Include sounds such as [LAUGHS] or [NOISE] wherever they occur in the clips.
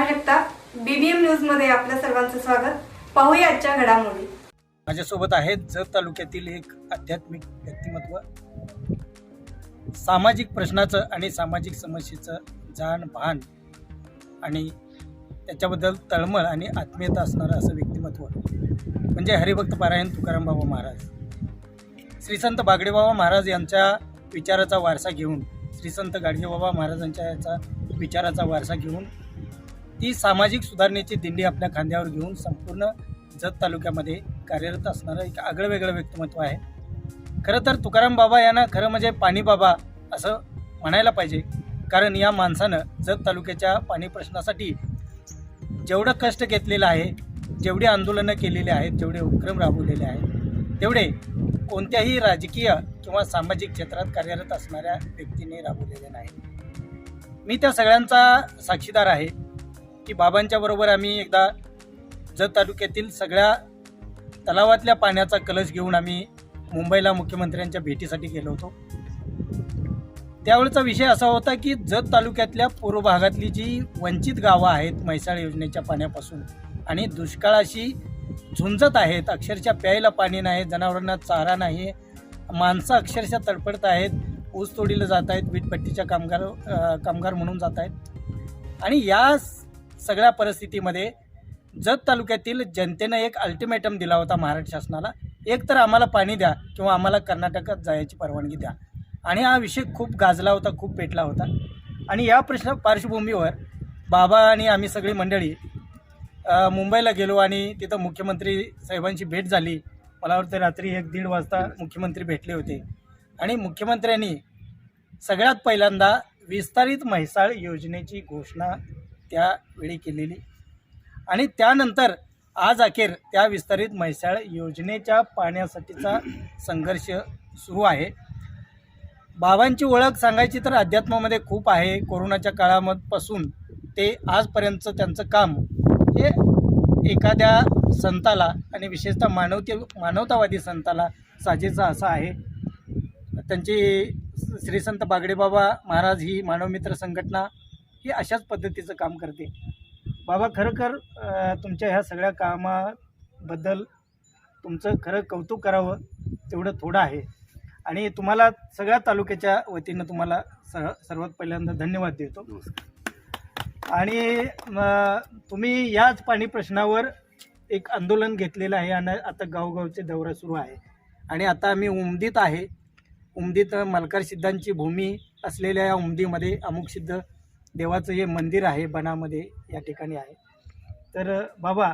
Neha Jagtap BBM न्यूजमध्ये आपल्या सर्वांचं स्वागत. पाहूया आजच्या घडामोडी. माझ्यासोबत आहेत जत तालुक्यातील एक आध्यात्मिक व्यक्तिमत्व सामाजिक प्रश्नाचं आणि सामाजिक समस्येचं जाण भान आणि त्याच्याबद्दल तळमळ आणि आत्मीयता असणारं असं व्यक्तिमत्व. म्हणजे हरिभक्त पारायण तुकाराम बाबा महाराज. श्री संत बागडेबाबा महाराज यांच्या विचाराचा वारसा घेऊन श्री संत गाडगेबाबा महाराजांच्या याचा विचाराचा वारसा घेऊन ती सामाजिक सुधारणेची दिंडी आपल्या खांद्यावर घेऊन संपूर्ण जत तालुक्यामध्ये कार्यरत असणारं एक आगळं वेगळं व्यक्तिमत्व आहे. खरं तर तुकाराम बाबा यांना खरं म्हणजे पाणी बाबा असं म्हणायला पाहिजे. कारण या माणसानं जत तालुक्याच्या पाणी प्रश्नासाठी जेवढं कष्ट घेतलेलं आहे जेवढी आंदोलनं केलेली आहेत जेवढे उपक्रम राबवलेले आहेत तेवढे कोणत्याही राजकीय किंवा सामाजिक क्षेत्रात कार्यरत असणाऱ्या व्यक्तीने राबवलेले नाही मी त्या सगळ्यांचा साक्षीदार आहे. की बाबांच्या बरोबर आम्ही एकदा जत तालुक्यातील सगळ्या तलावातल्या पाण्याचा कलश घेऊन आम्ही मुंबईला मुख्यमंत्र्यांच्या भेटीसाठी गेलो होतो. त्यावेळेचा विषय असा होता की जत तालुक्यातल्या पूर्व भागातली जी वंचित गावं आहेत म्हैसाळ योजनेच्या पाण्यापासून आणि दुष्काळाशी झुंजत आहेत अक्षरशः प्यायला पाणी नाही जनावरांना चारा नाही माणसं अक्षरशः तडफडत आहेत ऊस तोडीला जात आहेत वीटपट्टीच्या कामगार कामगार म्हणून जात आहेत. आणि या सगळ्या परिस्थितीमध्ये जत तालुक्यातील जनतेनं एक अल्टिमेटम दिला होता महाराष्ट्र शासनाला. एक तर आम्हाला पाणी द्या किंवा आम्हाला कर्नाटकात जायची परवानगी द्या. आणि हा विषय खूप गाजला होता खूप पेटला होता. आणि या प्रश्न पार्श्वभूमीवर बाबा आणि आम्ही सगळी मंडळी मुंबईला गेलो आणि तिथं मुख्यमंत्री साहेबांची भेट झाली. मला वाटतं रात्री एक दीड वाजता मुख्यमंत्री भेटले होते. आणि मुख्यमंत्र्यांनी सगळ्यात पहिल्यांदा विस्तारित म्हैसाळ योजनेची घोषणा त्यावेळी केलेली. आणि त्यानंतर आज अखेर त्या विस्तारित म्हैसाळ योजनेच्या पाण्यासाठीचा संघर्ष सुरू आहे. बाबांची ओळख सांगायची तर अध्यात्मामध्ये खूप आहे. कोरोनाच्या काळामधपासून ते आजपर्यंतचं त्यांचं काम हे एखाद्या संताला आणि विशेषतः मानवते मानवतावादी संताला साजेचं असं आहे. त्यांची श्रीसंत बागडेबाबा महाराज ही मानवमित्र संघटना ही अशाच पद्धतीचं काम करते. बाबा खरोखर तुमच्या ह्या सगळ्या कामाबद्दल तुमचं खरं कौतुक करावं तेवढं थोडं आहे. आणि तुम्हाला सगळ्या तालुक्याच्या वतीनं तुम्हाला स सर्वात पहिल्यांदा धन्यवाद देतो. आणि तुम्ही याच पाणी प्रश्नावर एक आंदोलन घेतलेलं आहे आणि आता गावगावचे दौरा सुरू आहे. आणि आता आम्ही उमदीत आहे. उमदीत मलकार सिद्धांची भूमी असलेल्या या उमदीमध्ये अमुक सिद्ध देवाचं हे मंदिर आहे बनामध्ये या ठिकाणी आहे. तर बाबा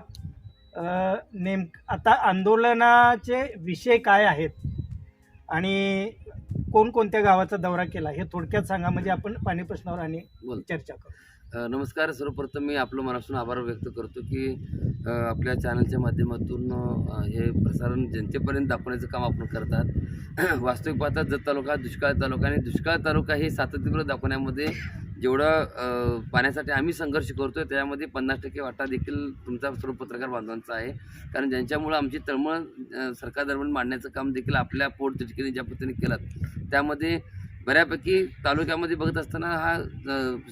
नेम आता आंदोलनाचे विषय काय आहेत? आणि कोणकोणत्या गावाचा दौरा केला? हे थोडक्यात सांगा म्हणजे आपण पाणी प्रश्नावर आणि बोल. चर्चा करू. नमस्कार. सर्वप्रथम मी आपलं मनापासून आभार व्यक्त करतो की आपल्या चॅनलच्या माध्यमातून हे प्रसारण जनतेपर्यंत दाखवण्याचं काम आपण करतात [CLEARS THROAT] वास्तविक पाहता जत तालुका दुष्काळ तालुका आणि दुष्काळ तालुका हे सातत्यपूर्ण दाखवण्यामध्ये जेवढं पाण्यासाठी आम्ही संघर्ष करतो आहे त्यामध्ये पन्नास टक्के वाटा देखील तुमचा सर्व पत्रकार बांधवांचा आहे. कारण ज्यांच्यामुळं आमची तळमळ सरकारदरम्यान सरकार दरम्यान मांडण्याचं काम देखील आपल्या पोट तिटकीने ज्या पद्धतीने केलं त्यामध्ये बऱ्यापैकी तालुक्यामध्ये बघत असताना हा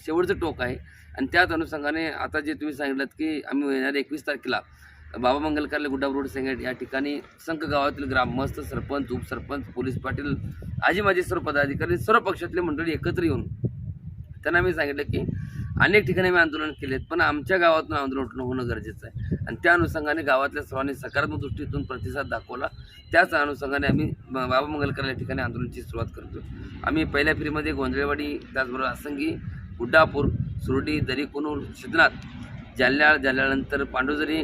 शेवटचं टोक आहे. आणि त्याच अनुषंगाने आता जे तुम्ही सांगितलं की आम्ही येणाऱ्या एकवीस तारखेला बाबा मंगलकारले गुड्डा रोड सेंगेट या ठिकाणी संख गावातील ग्रामस्थ सरपंच उपसरपंच पोलीस पाटील आजी माझे सर्व पदाधिकारी सर्व पक्षातले मंडळी एकत्र येऊन त्यांना मी सांगितलं की अनेक ठिकाणी आम्ही आंदोलन केलेत पण आमच्या गावातून आंदोलन होणं गरजेचं आहे. आणि त्या अनुषंगाने गावातल्या सर्वांनी सकारात्मक दृष्टीतून प्रतिसाद दाखवला. त्याच अनुषंगाने आम्ही बाबा मंगलकर या ठिकाणी आंदोलनाची सुरुवात करतो आम्ही पहिल्या फेरीमध्ये गोंधळेवाडी त्याचबरोबर आसंगी गुड्डापूर सुरडी दरीकोनूर सिद्धनाथ जालन्याळ जालन्यानंतर पांडुजरी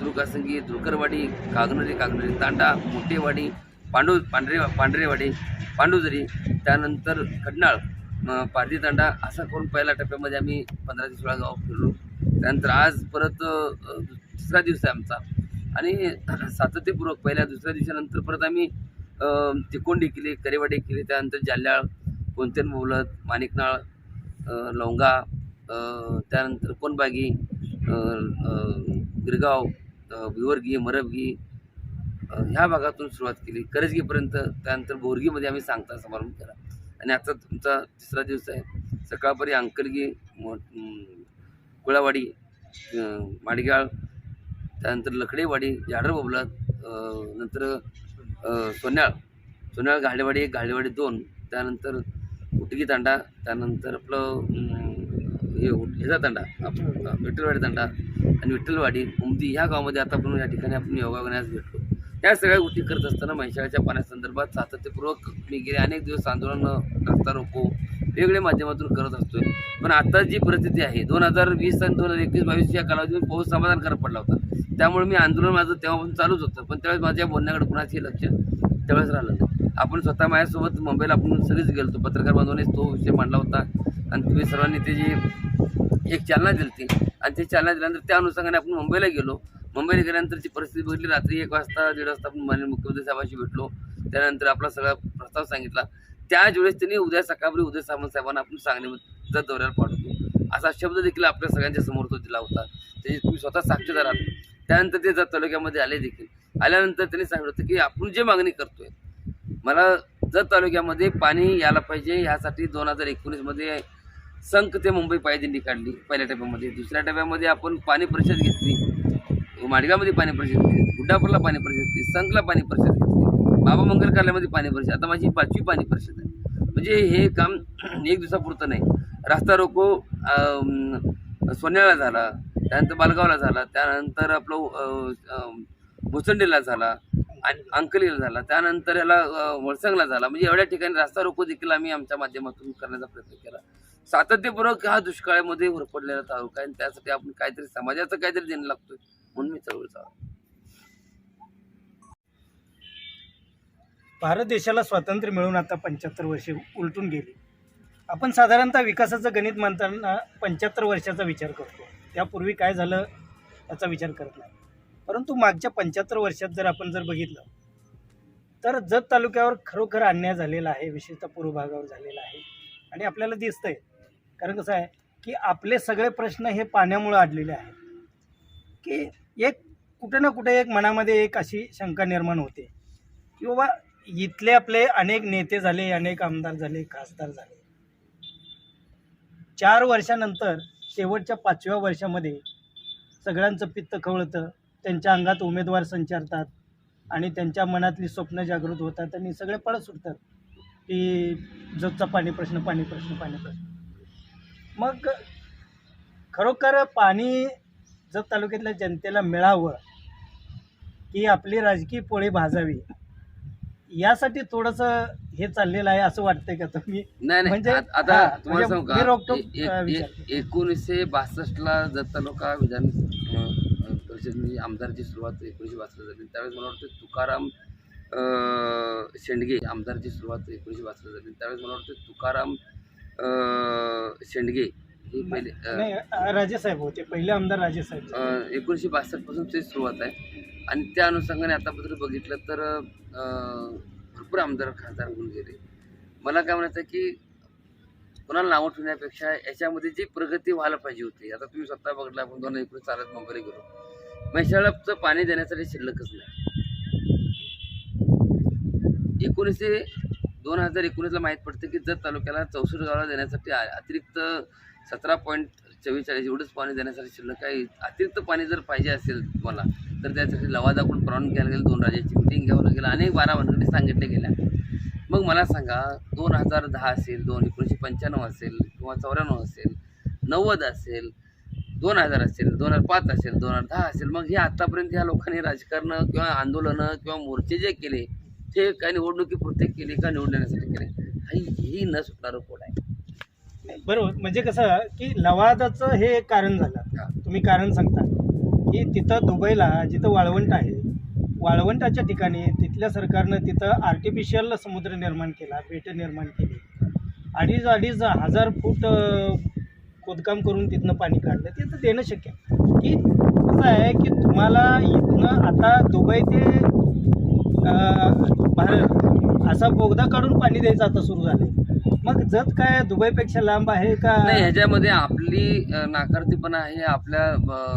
तुरुकासंगी तुरकरवाडी कागनरी कागनरी तांडा मोठेवाडी पांडू पांढरे पांढरेवाडी पांडुजरी त्यानंतर खडनाळ मग पारधी तांडा असा करून पहिल्या टप्प्यामध्ये आम्ही पंधरा ते सोळा गाव फिरलो. त्यानंतर आज परत तिसरा दिवस आहे आमचा. आणि [CLEARS THROAT] सातत्यपूर्वक पहिल्या दुसऱ्या दिवसानंतर परत आम्ही तिकोंडी केली करेवाडी केली त्यानंतर जाल्याळ कोणतेन मोलत माणिकनाळ अ, लवंगा त्यानंतर कोणबागी गिरगाव भिवरगी मरबगी ह्या भागातून सुरुवात केली. करजगीपर्यंत त्यानंतर बोरगीमध्ये आम्ही सांगता समारंभ केला. आणि आता तुमचा तिसरा दिवस आहे. सकाळपरी अंकलगी कुळावाडी माडगाळ त्यानंतर लकडेवाडी झाडर बोबलात नंतर सोन्याळ सोन्याळ घाडेवाडी घाडेवाडी दोन त्यानंतर उटगी तांडा त्यानंतर आपलं हे ह्याचा तांडा विठ्ठलवाडी तांडा आणि विठ्ठलवाडी उमदी ह्या गावामध्ये आता आपण या ठिकाणी आपण योगायोगाने भेटलो. या सगळ्या गोष्टी करत असताना म्हैसाळच्या पाण्यासंदर्भात सातत्यपूर्वक मी गेले अनेक दिवस आंदोलन रस्ता रोको वेगवेगळ्या माध्यमातून करत असतोय. पण आता जी परिस्थिती आहे दोन हजार वीस आणि दोन हजार एकवीस बावीस या कालावधीमध्ये पाऊस समाधानकारक पडला होता. त्यामुळे मी आंदोलन माझं तेव्हापासून चालूच होतं. पण त्यावेळेस माझ्या बोलण्याकडे कुणाचे लक्ष त्यावेळेस राहिलं नाही. आपण स्वतः माझ्यासोबत मुंबईला आपण सगळीच गेलो होतो पत्रकार बांधवानेच तो विषय मांडला होता. आणि तुम्ही सर्वांनी त्याची एक चालना दिली होती. आणि ती चालना दिल्यानंतर त्या अनुषंगाने आपण मुंबईला गेलो. मुंबईला गेल्यानंतरची परिस्थिती बघितली रात्री एक वाजता दीड वाजता आपण माननीय मुख्यमंत्री साहेबांशी भेटलो. त्यानंतर आपला सगळा प्रस्ताव सांगितला. त्याच वेळेस त्यांनी उद्या सकाळी उदय सामंत साहेबांना आपण सांगलीच्या दौऱ्याला पाठवतो असा शब्द देखील आपल्या सगळ्यांच्या समोर तो दिला होता. त्याची तुम्ही स्वतः साक्षीदार आहात त्यानंतर ते जत तालुक्यामध्ये आले देखील. आल्यानंतर त्यांनी सांगितलं होतं की आपण जे मागणी करतोय मला जत तालुक्यामध्ये पाणी यायला पाहिजे ह्यासाठी दोन हजार एकोणीसमध्ये संक ते मुंबई पायदिंडी काढली पहिल्या टप्प्यामध्ये. दुसऱ्या टप्प्यामध्ये आपण पाणी परिषद घेतली. माडगावमध्ये पाणी परिषद घेतली गुड्डापूरला पाणी परिषद घेतली संकला पाणी परिषद घेतली बाबा मंगल कार्यालयामध्ये पाणी परिषद आता माझी पाचवी पाणी परिषद आहे. म्हणजे हे काम [CLEARS THROAT] एक दिवसापुरतं नाही. रास्ता रोको सोन्याला झाला त्यानंतर बालगावला झाला त्यानंतर आपलं अं, मुसंडीला झाला आणि अंकलीला झाला त्यानंतर याला वळसंगला झाला. म्हणजे एवढ्या ठिकाणी रास्ता रोको देखील आम्ही आमच्या माध्यमातून करण्याचा प्रयत्न केला. सातत्यपूर्वक हा दुष्काळामध्ये होरपडलेला तालुका आहे आणि त्यासाठी आपण काहीतरी समाजाचं काहीतरी देणं लागतोय. म्हणून मी चळवळ चालू भारत देशाला स्वातंत्र्य मिळून आता पंच्याहत्तर वर्षे उलटून गेली. आपण साधारणतः विकासाचं गणित मानताना पंच्याहत्तर वर्षाचा विचार करतो. त्यापूर्वी काय झालं याचा विचार करत नाही. परंतु मागच्या पंच्याहत्तर वर्षात जर आपण जर बघितलं तर जत तालुक्यावर खरोखर अन्याय झालेला आहे विशेषतः पूर्व भागावर झालेला आहे. आणि आपल्याला दिसतंय. कारण कसं आहे की आपले सगळे प्रश्न हे पाण्यामुळे अडलेले आहेत. की एक कुठे ना कुठे एक मनामध्ये एक अशी शंका निर्माण होते. की बाबा इथले आपले अनेक नेते झाले अनेक आमदार झाले खासदार झाले. चार वर्षानंतर शेवटच्या पाचव्या वर्षामध्ये सगळ्यांचं पित्त खवळतं त्यांच्या अंगात उमेदवार संचारतात आणि त्यांच्या मनातली स्वप्न जागृत होतात आणि सगळे पळत सुटतात. की जगचा पाणी प्रश्न पाणी प्रश्न पाणी प्रश्न. मग खरोखर पाणी जत तालुक्यातल्या जनतेला मिळावं की आपली राजकीय पोळी भाजावी यासाठी थोडंसं हे चाललेलं आहे असं वाटतंय का तुम्ही? नाही नाही. म्हणजे- आत- तुम्हाला म्हणजे सांगू का. एकोणीसशे बासष्टला जत तालुका विधान परिषद आमदारची सुरुवात एकोणीसशे बासष्ट झाली. त्यावेळेस मला वाटतं तुकाराम शेंडगे आमदारची सुरुवात एकोणीसशे बासष्ट झाली. त्यावेळेस मला वाटतं तुकाराम शेंडगे हे पहिले अ, नाही अ, राजेसाहेब होते पहिले आमदार राजेसाहेब अ, एकोणीसशे बासष्टपासून ते सुरुवात आहे. आणि त्या अनुषंगाने आतापर्यंत बघितलं तर अ, भरपूर आमदार खासदार होऊन गेले. मला काय म्हणायचं आहे की कोणाला नावं ठेवण्यापेक्षा याच्यामध्ये जी प्रगती व्हायला पाहिजे होती आता तुम्ही स्वतः बघितलं आपण दोन एकोणीस चालत मुंबईला गेलो. म्हैसाळचं पाणी देण्यासाठी शिल्लकच नाही. एकोणीसशे दोन हजार एकोणीसला माहीत पडतं की जत तालुक्याला चौसष्ट गावाला देण्यासाठी आ- अतिरिक्त सतरा पॉईंट चव्वेचाळीस एवढंच पाणी देण्यासाठी शिल्लक काही अतिरिक्त पाणी जर पाहिजे असेल तुम्हाला तर त्यासाठी लवादाकडून प्रॉन घ्यायला गेलं दोन राज्याची मिटिंग घ्यावं लागेल अनेक बारा भानगडी सांगितल्या गेल्या मग मला सांगा दोन हजार दहा असेल दोन एकोणीसशे पंच्याण्णव असेल किंवा चौऱ्याण्णव असेल नव्वद असेल दोन हजार असेल दोन हजार पाच असेल दोन हजार दहा असेल मग हे आत्तापर्यंत ह्या लोकांनी राजकारणं किंवा आंदोलनं किंवा मोर्चे जे केले ते काय निवडणुकीपुरते केले का निवडण्यासाठी केले? ही ही न सुटणारं कोड आहे? बरोबर. म्हणजे कसं की लवादाचं हे एक कारण झालं. तुम्ही कारण सांगता. की तिथं दुबईला जिथं वाळवंट आहे वाळवंटाच्या ठिकाणी तिथल्या सरकारनं तिथं आर्टिफिशियल समुद्र निर्माण केला बेट निर्माण केली. अडीच अडीच हजार फूट खोदकाम करून तिथनं पाणी काढलं. ते तर देणं शक्य. की कसं आहे की तुम्हाला इथनं आता दुबई ते भारत असा बोगदा काढून पाणी द्यायचं आता सुरू झालं मग जत काय दुबईपेक्षा लांब आहे का? नाही ह्याच्यामध्ये आपली अ, नाकारतीपणा आहे आपल्या अ,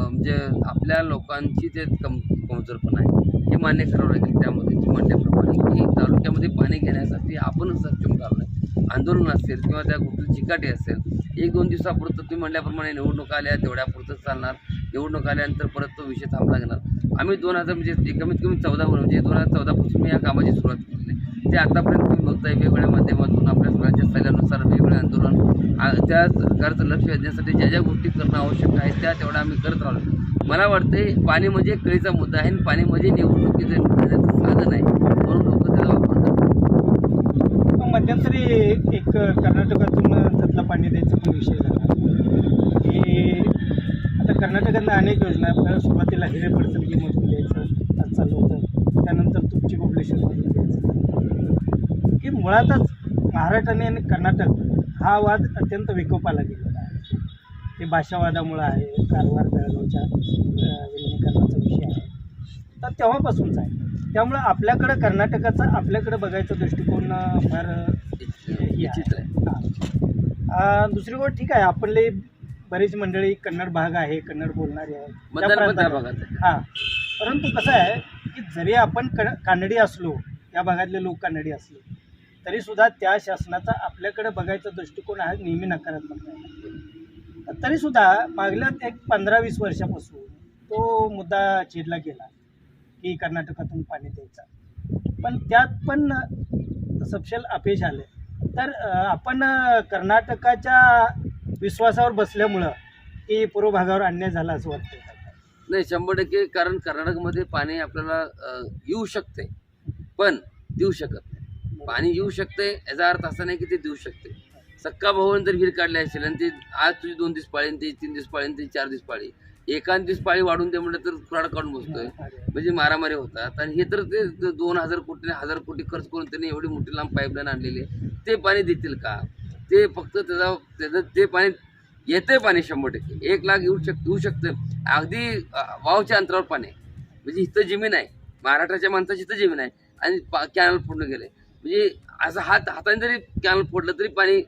म्हणजे आपल्या लोकांची ते कम कमजोरपणा आहे. हे मान्य करावं लागेल त्यामध्ये जी म्हणल्याप्रमाणे की तालुक्यामध्ये पाणी घेण्यासाठी आपणच सक्षम आहे आंदोलन असेल किंवा त्या कुठली चिकाटी असेल एक दोन दिवसापुरतं तुम्ही म्हणल्याप्रमाणे निवडणुका आल्या तेवढ्यापुरतंच चालणार. निवडणूक आल्यानंतर परत तो विषय थांबला घेणार. आम्ही दोन हजार म्हणजे ते कमीत कमी चौदा म्हणजे दोन हजार चौदापासून मी या कामाची सुरुवात केली. ते आतापर्यंत तुम्ही बघताय वेगवेगळ्या माध्यमातून आपल्या स्वराज्य सल्ल्यानुसार वेगवेगळे आंदोलन त्या सरकारचं लक्ष वेधण्यासाठी ज्या ज्या गोष्टी करणं आवश्यक आहे त्या तेवढ्या आम्ही करत राहिलो. मला वाटते पाणी म्हणजे कळीचा मुद्दा आहे आणि पाणी म्हणजे निवडणुकीचं साधन आहे म्हणून लोक त्याला वापरतात मध्यंतरी एक कर्नाटकातून त्यातला पाणी द्यायचा पण विषय झाला. की आता कर्नाटकातनं अनेक योजना आपल्याला सुरुवातीला हिरे पडसलगीमधून द्यायचं चालू होतं. त्यानंतर तुमची पॉप्युलेशन द्यायचं की मुळातच महाराष्ट्र आणि कर्नाटक हा वाद अत्यंत विकोपाला गेलेला आहे. ते भाषावादामुळं आहे कारवार बेळगावच्या अं, विलिनीकरणाचा विषय आहे. तर तेव्हापासूनच आहे. त्यामुळं आपल्याकडं कर्नाटकाचा आपल्याकडं बघायचा दृष्टिकोन फार चित्र आहे. दुसरी गोष्ट ठीक आहे आपले बरीच मंडळी कन्नड भाग आहे कन्नड बोलणारी आहे. हां. परंतु कसं आहे की जरी आपण क कानडी असलो त्या भागातले लोक कानडी असले तरीसुद्धा त्या शासनाचा आपल्याकडे बघायचा दृष्टिकोन हा नेहमी नकारात्मक आहे. तरीसुद्धा मागल्या एक पंधरा वीस वर्षापासून तो मुद्दा चिरला गेला की कर्नाटकातून पाणी द्यायचा. पण त्यात पण सपशेल अपयश आले तर आपण कर्नाटकाच्या विश्वासावर बसल्यामुळं की पूर्व भागावर अन्याय झाला असं वाटतं नाही शंभर टक्के कारण कर्नाटकमध्ये पाणी आपल्याला येऊ शकते पण देऊ शकत नाही. पाणी येऊ शकते याचा अर्थ असा नाही की ते देऊ शकते. सक्का भाऊने जर विहीर काढली असेल आणि ते आज तुझी दोन दिवस पाळी आणि ते तीन दिवस पाळी ते चार दिवस पाळी एकाच दिवस पाळी वाढून ते म्हणलं तर कुराड काढून बसतोय. म्हणजे मारामारी होतात. आणि हे तर ते दोन हजार कोटी हजार कोटी खर्च करून त्यांनी एवढी मोठी लांब पाईपलाईन आणलेली आहे. ते पाणी देतील का? ते फक्त त्याचा त्याचं ते पाणी येते पाणी शंभर टक्के. एक लाख येऊ शक येऊ शकतं. अगदी वावच्या अंतरावर पाणी आहे. म्हणजे इथं जमीन आहे. महाराष्ट्राच्या माणसाची इथं जमीन आहे. आणि पा कॅनल पूर्ण गेले. म्हणजे असं हात हाताने जरी कॅनल फोडलं तरी पाणी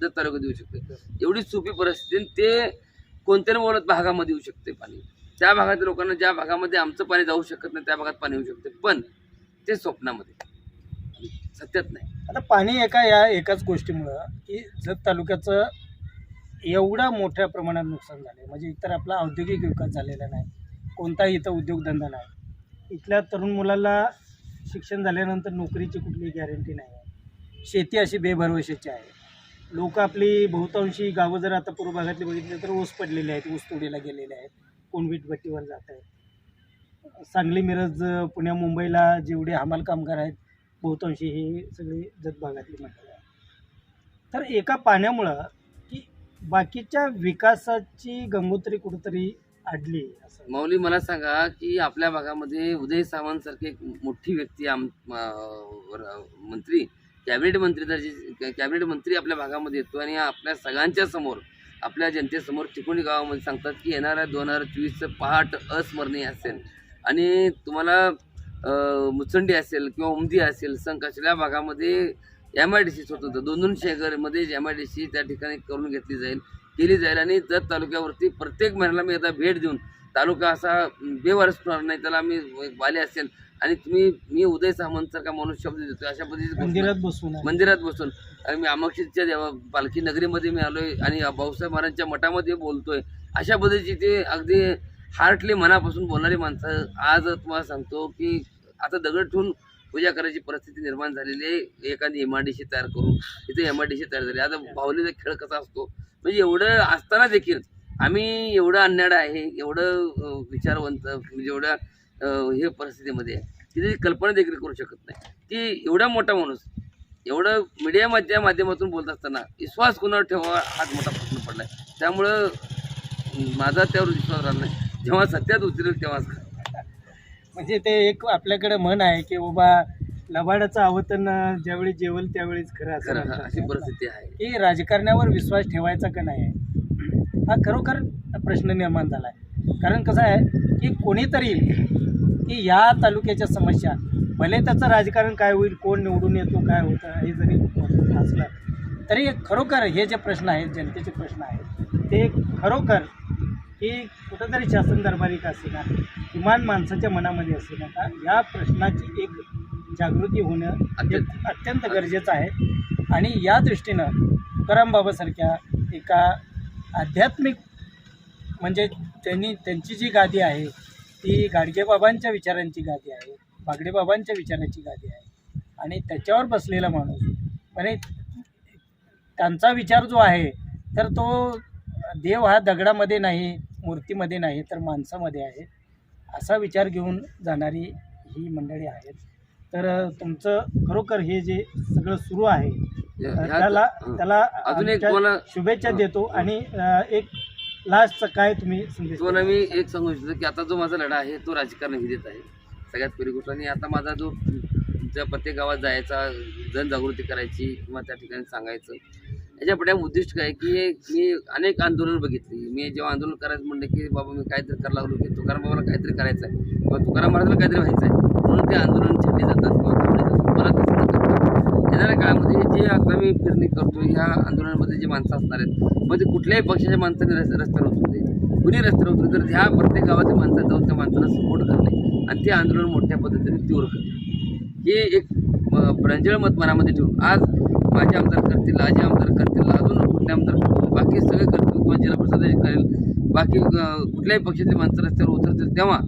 जर तालुक्यात येऊ शकते. एवढी सोपी परिस्थिती ते कोणत्या बोलत भागामध्ये येऊ शकते पाणी. त्या भागातील लोकांना ज्या भागामध्ये आमचं पाणी जाऊ शकत नाही त्या भागात पाणी येऊ शकते. पण ते स्वप्नामध्ये सत्यात नाही. आता पाणी एका या एकाच गोष्टीमुळं की जत तालुक्याचं एवढा मोठ्या प्रमाणात नुकसान झालं म्हणजे इतर आपला औद्योगिक विकास झालेला नाही. कोणताही इथं उद्योगधंदा नाही. इथल्या तरुण मुलाला शिक्षण झाल्यानंतर नोकरीची कुठलीही गॅरंटी नाही आहे. शेती अशी बेभरवशाची आहे. लोक आपली बहुतांशी गावं जर आता पूर्व भागातली बघितली तर ऊस पडलेले आहेत ऊस तोडीला गेलेले आहेत कोण वीटभट्टीवर जात आहेत सांगली मिरज पुण्या मुंबईला जेवढे हमाल कामगार आहेत बहुतांशी हे सगळे जत भागातली मंडळी तर एका पाण्यामुळं की बाकीच्या विकासाची गंगोत्री कुठंतरी अडली असं. माऊली मला सांगा की आपल्या भागामध्ये उदय सावंत सारखे एक मोठी व्यक्ती आम अं, र- मंत्री कॅबिनेट मंत्री दर्जे कॅबिनेट मंत्री आपल्या भागामध्ये येतो आणि आपल्या सगळ्यांच्या समोर आपल्या जनतेसमोर चिकोणी गावामध्ये सांगतात की येणाऱ्या दोन हजार चोवीसचं पहाट अस्मरणीय असेल. आणि तुम्हाला अं, मुचंडी असेल किंवा उमदी असेल संकाशल्या भागामध्ये एम आय डी सी स्वतंत्र दोन दोन शेगरमध्ये एम आय डी सी त्या ठिकाणी करून घेतली जाईल. केली जाईल आणि जत तालुक्यावरती प्रत्येक महिन्याला मी एकदा भेट देऊन तालुका असा बेवारस होणार नाही त्याला मी वाले असेल. आणि तुम्ही मी उदय सामंत सारखा माणूस शब्द देतो अशा पद्धतीची घोषणा- मंदिरात बसून. मंदिरात बसून. आणि मी अमाक्षीच्या देवा पालखी नगरीमध्ये मी आलोय आणि भाऊसाहेब महाराजांच्या मठामध्ये बोलतोय. अशा पद्धतीची ते अगदी हार्टली मनापासून बोलणारी माणसं आज तुम्हाला सांगतो की आता दगड ठेवून पूजा करायची परिस्थिती निर्माण झालेली आहे. एखादी एम आर डी सी तयार करून तिथे एम आर डी सी तयार झाली. आता भावलीचा खेळ कसा असतो? म्हणजे एवढं असताना देखील आम्ही एवढं अन्याड आहे एवढं विचारवंत म्हणजे एवढ्या हे परिस्थितीमध्ये आहे कल्पना देखील करू शकत नाही. की एवढा मोठा माणूस एवढं मीडियाच्या माध्यमातून बोलत असताना विश्वास कुणावर ठेवा हाच मोठा प्रश्न पडला आहे त्यामुळं माझा त्यावर विश्वास राहिला नाही. जेव्हा सत्यात उतरेल तेव्हाच. [LAUGHS] म्हणजे ते एक आपल्याकडे म्हण आहे की बाबा लबाडाचं आवतन ज्यावेळी जेवल त्यावेळीच खरं असं खरं म्हणतात. अशी परिस्थिती आहे. की राजकारण्यावर विश्वास ठेवायचा का नाही? हा खरोखर प्रश्न निर्माण झाला आहे कारण कसं आहे की कोणीतरी की या तालुक्याच्या समस्या भले त्याचं राजकारण काय होईल कोण निवडून येतो काय होतं हे जरी महत्त्वाचं असलं तरी खरोखर हे जे प्रश्न आहेत जनतेचे प्रश्न आहेत ते खरोखर की कुठंतरी शासन दरबारी का असेना किमान माणसाच्या मनामध्ये असेना का? या प्रश्नाची एक जागृती होणं अत्यंत- अत्यंत गरजेचं आहे. आणि या दृष्टीनं तुकाराम बाबासारख्या एका आध्यात्मिक म्हणजे त्यांनी त्यांची जी गादी आहे ती गाडगेबाबांच्या विचारांची गादी आहे बागडेबाबांच्या विचारांची गादी आहे. आणि त्याच्यावर बसलेला माणूस म्हणजे त्यांचा विचार जो आहे तर तो देव हा दगडामध्ये नाही मूर्तीमध्ये नाही तर माणसामध्ये आहे असा विचार घेऊन जाणारी ही मंडळी आहेत. तर तुमचं खरोखर हे जे सगळं सुरू आहे त्याला. त्याला अजून एक मला- शुभेच्छा. देतो आणि एक लास्टचं काय तुम्ही संदेश तुम्हाला मी एक सांगू इच्छितो की आता जो माझा लढा आहे तो राजकारण विधेत आहे सगळ्यात पहिली गोष्ट आणि आता माझा जो तुमच्या प्रत्येक गावात जायचा जनजागृती करायची किंवा त्या ठिकाणी सांगायचं याच्या पड्या उद्दिष्ट काय की मी अनेक आंदोलन बघितली मी जेव्हा आंदोलन करायचं म्हणलं की बाबा मी काहीतरी करायला लागलो की तुकाराम बाबाला काहीतरी करायचं आहे किंवा तुकाराम महाराजाला काहीतरी व्हायचं आहे म्हणून ते आंदोलन छेडले जातात किंवा थांबले जातात. मला तसं येणाऱ्या काळामध्ये जे आता मी फिरणी करतो ह्या आंदोलनामध्ये जे माणसं असणार आहेत मग ते कुठल्याही पक्षाच्या माणसाने रस्ते रस्त्यावर उतरते दे कुणी रस्त्यावर उतरले तर ह्या प्रत्येक गावाच्या माणसात जाऊन त्या माणसाला सपोर्ट करणे आणि ते आंदोलन मोठ्या पद्धतीने तीव्र करणे हे एक प्रंजळ मत मनामध्ये ठेवून आज माझे आमदार करतील आजी आमदार करतील अजून कुठले आमदार करतील बाकी सगळे करतील किंवा जिल्हा परिषद करेल बाकी कुठल्याही पक्षाचे माणसं रस्त्यावर उतरतील तेव्हा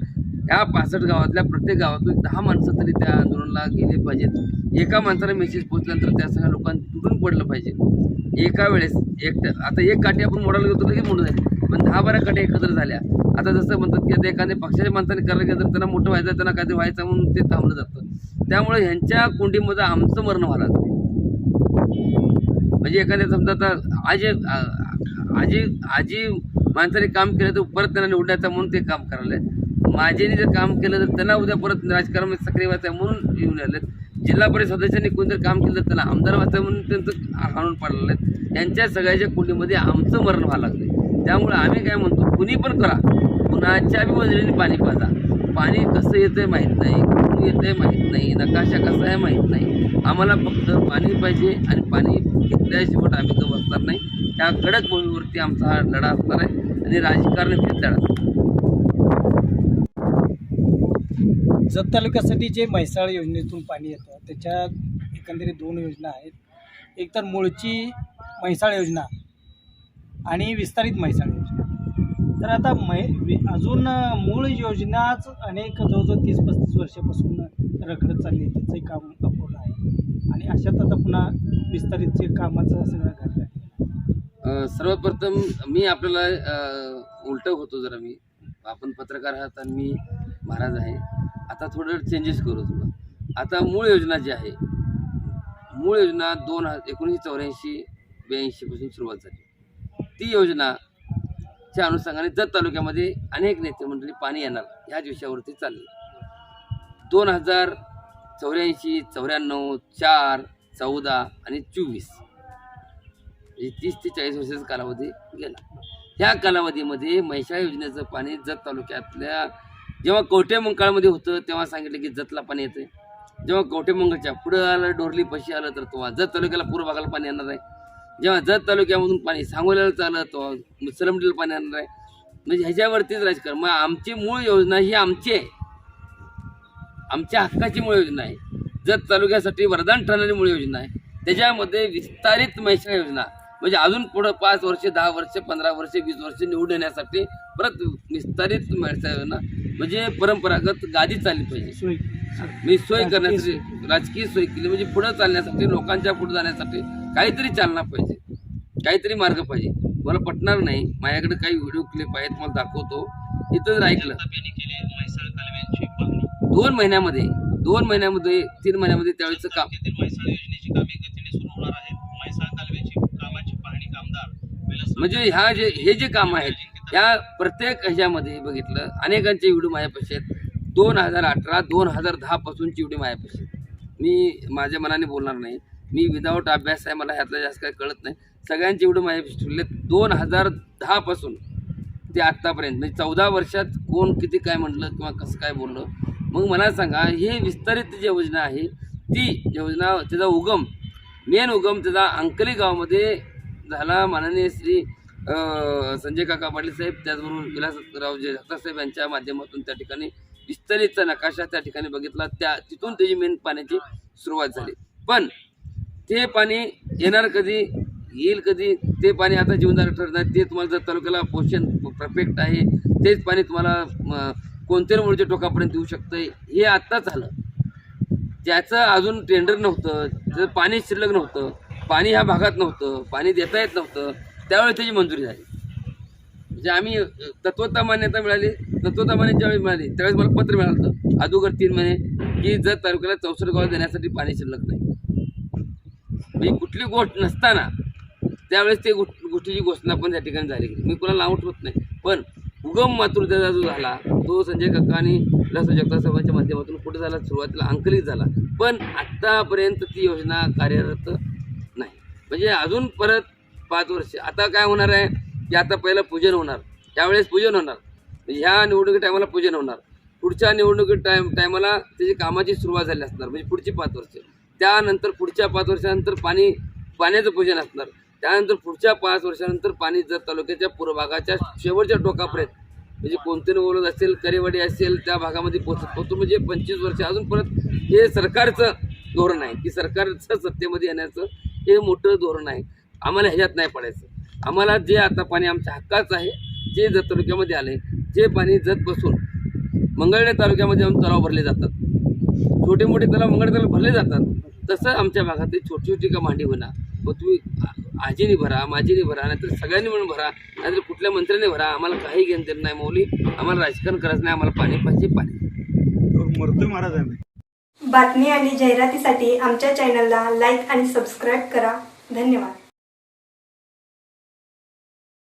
या पासष्ट गावातल्या प्रत्येक गावातून दहा माणसं तरी त्या आंदोलनाला गेले पाहिजेत. एका माणसाला मेसेज पोचल्यानंतर त्या सगळ्या लोकांना तुटून पडलं पाहिजे. एका वेळेस एक आता एक काठी आपण मोडायला गेलो तर मोडून झाली पण दहा बारा काठी एकत्र झाल्या. आता जसं म्हणतात की आता एखाद्या पक्षाच्या माणसाने करायला गेलं तर त्यांना मोठं व्हायचं त्यांना काहीतरी व्हायचं म्हणून ते थांबलं जातं. त्यामुळे ह्यांच्या कोंडीमध्ये आमचं मरण व्हायला म्हणजे एखाद्या समजा आता आजी आजी आजी माणसाने काम केलं तर परत त्यांना निवडण्याचं म्हणून ते काम करायला माझ्याने जर काम केलं तर त्यांना उद्या परत राजकारणामध्ये सक्रिय व्हायचं आहे म्हणून येऊन आले जिल्हा परिषद सदस्यांनी कोणी जर काम केलं तर त्यांना आमदार व्हायचं म्हणून त्यांचं हाणून पाडलेलं आहे त्यांच्या सगळ्याच्या कुंडीमध्ये आमचं मरण व्हायला लागलं त्यामुळे आम्ही काय म्हणतो कुणी पण करा. कुणाच्या बी पाणी पाजा. पाणी कसं येतं आहे माहीत नाही कुठून येतं आहे माहीत नाही नकाशा कसा आहे माहीत नाही. आम्हाला फक्त पाणी पाहिजे आणि पाणी घेतल्याशिवाय आम्ही तर बसणार नाही. त्या कडक भूमीवरती आमचा हा लढा असणार आहे आणि राजकारण हे लढा जत तालुक्यासाठी जे म्हैसाळ योजनेतून पाणी येतं त्याच्यात एकंदरीत दोन योजना आहेत. एक तर मूळची म्हैसाळ योजना आणि विस्तारित म्हैसाळ योजना. तर आता मै अजून मूळ योजनाच अनेक जवळजवळ तीस पस्तीस वर्षापासून रखडत चालली आहे. त्याचंही काम अपूर्ण आहे. आणि अशात आता पुन्हा विस्तारितचे कामाचं सगळं घडलं आहे. सर्वप्रथम मी आपल्याला उलट होतो जरा मी. आपण पत्रकार आहात आणि मी महाराज आहे. आता थोडं चेंजेस करू थोडं. आता मूळ योजना जी आहे मूळ योजना दोन हजार एकोणीसशे चौऱ्याऐंशी ब्याऐंशीपासून सुरुवात झाली. ती योजनाच्या अनुषंगाने जत तालुक्यामध्ये अनेक नेते मंडळी पाणी येणार ह्याच विषयावरती चालली. दोन हजार चौऱ्याऐंशी चौऱ्याण्णव चार चौदा आणि चोवीस म्हणजे तीस ते चाळीस वर्षाचा कालावधी गेला. ह्या कालावधीमध्ये महिषा योजनेचं पाणी जत तालुक्यातल्या जेव्हा कवठेमंकाळमध्ये होतं तेव्हा सांगितलं की जतला पाणी येतं जेव्हा कवठेमंगळच्या पुढं आलं डोरली पशी आलं तर तेव्हा जत तालुक्याला पूर्व भागाला पाणी येणार आहे. जेव्हा जत तालुक्यामधून पाणी सांगोल्याला चाललं तेव्हा मुसलमडीला पाणी येणार आहे. म्हणजे ह्याच्यावरतीच राजकारण. मग आमची मूळ योजना ही आमची आहे. आमच्या हक्काची मूळ योजना आहे. जत तालुक्यासाठी वरदान ठरणारी मूळ योजना आहे. त्याच्यामध्ये विस्तारित मैशाळ योजना. म्हणजे अजून पुढं पाच वर्षे दहा वर्ष पंधरा वर्षे वीस वर्षे निवडून येण्यासाठी परत विस्तारित योजना म्हणजे परंपरागत गादी चालली पाहिजे. मी सोय करण्यासाठी राजकीय सोय केली. म्हणजे पुढं चालण्यासाठी लोकांच्या पुढे जाण्यासाठी काहीतरी चालना पाहिजे. काहीतरी मार्ग पाहिजे. मला पटणार नाही. माझ्याकडे काही व्हिडिओ क्लिप आहेत मला दाखवतो. इथं ऐकलं. दोन महिन्यामध्ये दोन महिन्यामध्ये तीन महिन्यामध्ये त्यावेळेचं काम. म्हैसाळ योजनेची कामे गतीने सुरू होणार आहेत. म्हैसाळ कालव्याची कामाची पाहणी कामदार विलास म्हणजे ह्या जे हे जे काम आहेत ह्या प्रत्येक ह्याच्यामध्ये बघितलं अनेकांचे व्हिडिओ माझ्यापाशी आहेत. दोन हजार अठरा दोन हजार दहापासूनची व्हिडिओ माझ्यापाशी आहेत. मी माझ्या मनाने बोलणार नाही. मी विदाऊट अभ्यास आहे मला ह्यातलं जास्त काही कळत नाही. सगळ्यांचे व्हिडिओ माझ्यापाशी ठेवले दोन हजार दहापासून ते आत्तापर्यंत म्हणजे चौदा वर्षात कोण किती काय म्हटलं किंवा कसं काय बोललं. मग मला सांगा हे विस्तारित जी योजना आहे ती योजना त्याचा उगम मेन उगम त्याचा अंकली गावामध्ये झाला माननीय श्री संजय काका पाटील साहेब त्याचबरोबर विलासराव जे साहेब यांच्या माध्यमातून त्या ठिकाणी विस्तारितचा नकाशा त्या ठिकाणी बघितला. त्या तिथून त्याची मेन पाण्याची सुरुवात झाली. पण ते पाणी येणार कधी येईल कधी ते पाणी आता जीवनदार ठरणार. ते तुम्हाला जर तालुक्याला पोषण परफेक्ट आहे तेच पाणी तुम्हाला कोणत्या कोणत्याही मुळच्या टोकापर्यंत येऊ शकतं हे आत्ताच झालं. त्याचं अजून टेंडर नव्हतं. त्याचं पाणी शिल्लक नव्हतं. पाणी ह्या भागात नव्हतं. पाणी देता येत नव्हतं. त्यावेळी त्याची मंजुरी झाली. म्हणजे आम्ही तत्वता मान्यता मिळाली तत्वता मान्यता ज्यावेळी मिळाली त्यावेळेस मला पत्र मिळालं होतं. अगोदर तीन महिने की जर तालुक्याला चौसष्ट गाव देण्यासाठी पाणी शिल्लक नाही. म्हणजे कुठली गोष्ट नसताना त्यावेळेस ते गोष्ट गोष्टीची घोषणा पण त्या ठिकाणी झाली गेली. मी कुणाला नाव ठेवत नाही. पण उगम मातृत्वाचा जो झाला तो संजय काका आणि लस जगता सभाच्या माध्यमातून कुठे झाला सुरुवातीला अंकलित झाला. पण आत्तापर्यंत ती योजना कार्यरत नाही. म्हणजे अजून परत पाच वर्ष. आता काय होणार आहे? की आता पहिलं पूजन होणार. त्यावेळेस पूजन होणार. ह्या निवडणुकी टायमाला पूजन होणार. पुढच्या निवडणुकी टाइम टायमाला त्याची कामाची सुरुवात झाली असणार. म्हणजे पुढची पाच वर्ष. त्यानंतर पुढच्या पाच वर्षानंतर पाणी पाण्याचं पूजन असणार. त्यानंतर पुढच्या पाच वर्षानंतर पाणी जर तालुक्याच्या पूर्व भागाच्या शेवटच्या टोकापर्यंत म्हणजे कोणते बोलत असेल करेवाडी असेल त्या भागामध्ये पोचत पोहोचतो म्हणजे पंचवीस वर्ष. अजून परत हे सरकारचं धोरण आहे. की सरकारचं सत्तेमध्ये येण्याचं हे मोठं धोरण आहे. आम्हाला ह्याच्यात नाही पडायचं. आम्हाला जे आता पाणी आमच्या हक्काचं आहे जे जत तालुक्यामध्ये आले जे पाणी जत बसून मंगळणे तालुक्यामध्ये आमचे तलाव भरले जातात. छोटे मोठे तलाव मंगळ तलाव भरले जातात. तसं आमच्या भागातली छोटी छोटी का मांडी होणार मग तुम्ही आजीने भरा माझीने भरा नाहीतर सगळ्यांनी मिळून भरा नाहीतर कुठल्या मंत्र्याने भरा आम्हाला काही घेणं देणं नाही मौली आम्हाला राजकारण करायचं नाही आम्हाला पाणी पाहिजे पाणी. महाराज आम्ही बातमी आणि जाहिरातीसाठी आमच्या चॅनलला लाईक आणि सबस्क्राईब करा. धन्यवाद.